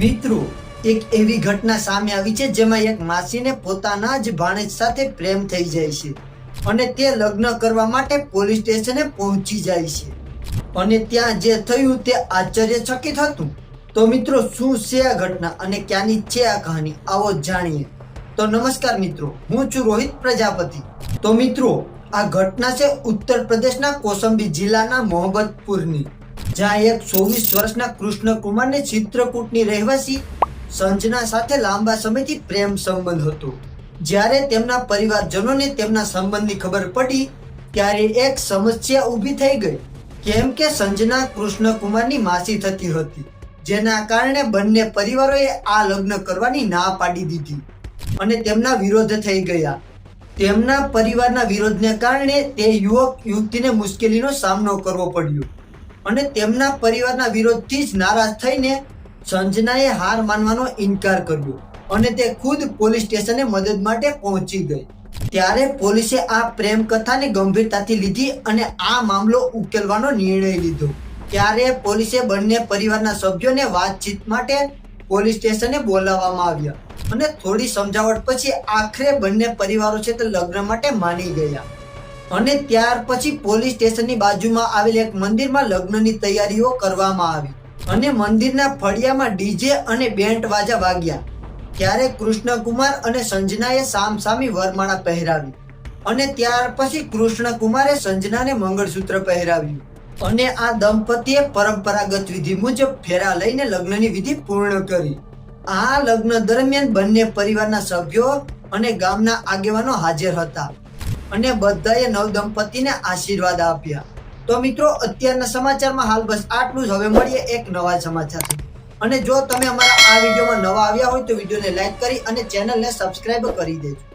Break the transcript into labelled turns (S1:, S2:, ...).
S1: મિત્રો, એક એવી ઘટના સામે આવી છે જેમાં એક માસીને પોતાના જ ભાણેજ સાથે પ્રેમ થઈ જાય છે અને તે લગ્ન કરવા માટે પોલીસ સ્ટેશને પહોંચી જાય છે. અને ત્યાં જે થયું તે આશ્ચર્યચકિત હતું. તો મિત્રો, શું છે આ ઘટના અને ક્યાંની છે આ કહાની? આવો જાણીએ. તો નમસ્કાર મિત્રો, હું છું રોહિત પ્રજાપતિ. તો મિત્રો, આ ઘટના છે ઉત્તર પ્રદેશના કોસંબી જિલ્લાના મોહમ્મદપુરની. જ્યાં એક ચોવીસ વર્ષના કૃષ્ણ કુમારને ચિત્રકૂટની રહેવાસી સંજના સાથે લાંબા સમયથી પ્રેમ સંબંધ હતો. જ્યારે તેમના પરિવારજનોને તેમના સંબંધની ખબર પડી, ત્યારે એક સમસ્યા ઊભી થઈ ગઈ. કેમ કે સંજના કૃષ્ણ કુમારની માસી થતી હતી, જેના કારણે બંને પરિવારોએ આ લગ્ન કરવાની ના પાડી દીધી અને તેમના વિરોધ થઈ ગયા. તેમના પરિવારના વિરોધને કારણે તે યુવક યુવતીને મુશ્કેલીનો સામનો કરવો પડ્યો. અને તેમના પરિવારના વિરોધથી જ નારાજ થઈને સંજનાએ હાર માનવાનો ઇનકાર કર્યો અને તે ખુદ પોલીસ સ્ટેશને મદદ માટે પહોંચી ગઈ. ત્યારે પોલીસે આ પ્રેમ કથાને ગંભીરતાથી લીધી અને આ મામલો ઉકેલવાનો નિર્ણય લીધો. ત્યારે પોલીસે બંને પરિવારના સભ્યોને વાતચીત માટે પોલીસ સ્ટેશને બોલાવવામાં આવ્યા અને થોડી સમજાવટ પછી આખરે બંને પરિવારો છે તે લગ્ન માટે માની ગયા. અને ત્યાર પછી પોલીસ સ્ટેશનની બાજુમાં આવેલ એક મંદિરમાં લગ્નની તૈયારીઓ કરવામાં આવી. અને મંદિરના ફળિયામાં ડીજે અને બેન્ટ વાજા વાગ્યા. ત્યારે કૃષ્ણકુમાર અને સંજનાએ સામસામી વરમાળા પહેરાવી. અને ત્યાર પછી કૃષ્ણકુમારે સંજનાને મંગળસૂત્ર પહેરાવ્યું. અને આ દંપતીએ પરંપરાગત વિધિ મુજબ ફેરા લઈને લગ્નની વિધિ પૂર્ણ કરી. આ લગ્ન દરમિયાન બંને પરિવારના સભ્યો અને ગામના આગેવાનો હાજર હતા. અને બધાએ નવ દંપતીને આશીર્વાદ આપ્યા. તો મિત્રો, અત્યારના સમાચારમાં હાલ બસ આટલું જ. હવે મળીએ એક નવા સમાચાર અને જો તમે અમારા આ વિડીયોમાં નવા આવ્યા હોય તો વિડીયોને લાઈક કરી અને ચેનલને સબસ્ક્રાઇબ કરી દેજો.